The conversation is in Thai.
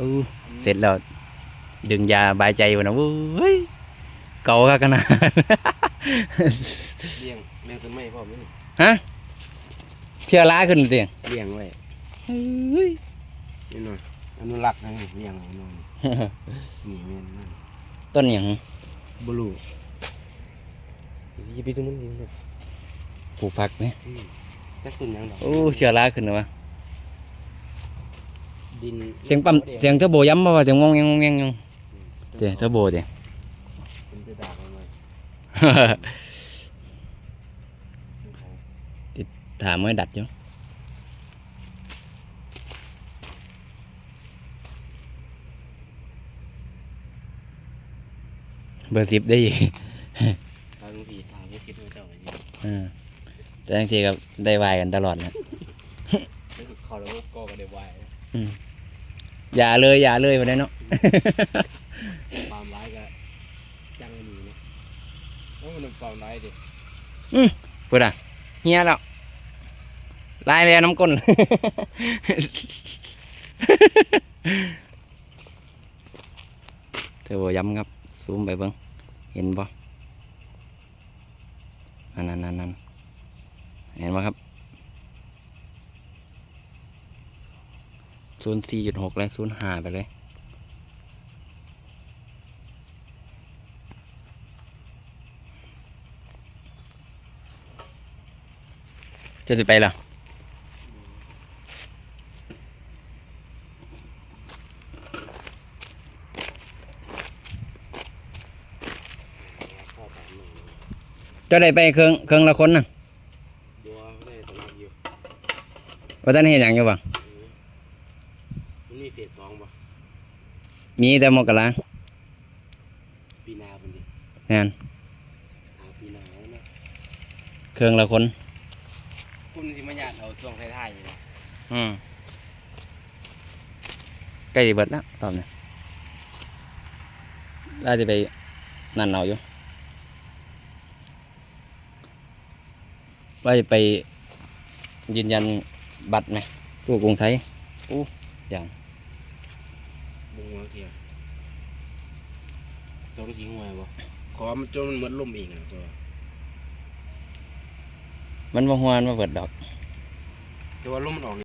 อู้เสร็จแล้ว ดึงยาบายใจวะนะเว้ยเก่าคักขนาดเลี้ยงเลี้ยงต้นไม้พร้อมนี่ฮะเชื่อล้าขึ้นเตียงเลี้ยงไว้เฮ้ยนี่หน่อยอนุรักษ์นะนี่เลี้ยงไว้หน่อยนี่แม่นนั่นต้นหยังบลูยี่ปีตัวนู้นนี่นะปลูกผักไหมอืมจักต้นหยังดอกโอ้เชื่อล้าขึ้นเลยวะ ดินเสียงปั๊มเสียงเทอร์โบย้ำมาว่าเสียงงงงงงงงเดี๋ยวเทอร์โบเดี๋ยวเป็นจะด่ากันเลยถามเมื่อดัดอยู่เบอร์สิบได้อีกทางผีทางไม่คิดว่าเจ้าอะไรเนี่ยอืมแต่บางทีก็ได้วายกันตลอดนะแล้วก็เขาแล้วก็ก็ได้ไหวอ ย่าเลยอย่าเลยวันนี้เนาะ ความร้ายก็จังอันนี้เนาะแล้วมันความร้ายดิพูดอะเฮียแล้วลายเลยน้ำก้น เธอบอกย้ำครับ ซูมไปเบิ้งเห็นบ่นั่นนั่นนั่นนั่นเห็นไหมครับ ศูนย์สี่จุดหกและศูนย์ห้าไปเลยจะสิไปหรอจะได้ไปเครื่องเครื่องละคนน่ะว่าท่านเห็นอย่างอยู่บ่มัน มีเฟสสองป่ะมีแต่หมกกะลาปีนาเป็นดิแน่นหาปีนาแล้วนะเครื่องละคนคุณสิมาญาติเอาช่วงท้ายๆนี่นะอืมใกล้จะเบิดแล้วรอบนี้ได้จะไปนั่นเอาอยู่ว่าจะไปยืนยันบัตรไหมตัวกรุงไทยบุง หัวเทียมต้องสิงหวยบ่ขอมันจนมันเหมือนลมเองอะก็มันบ่ฮวนมาเบิดดอก แต่ว่าลมมันออก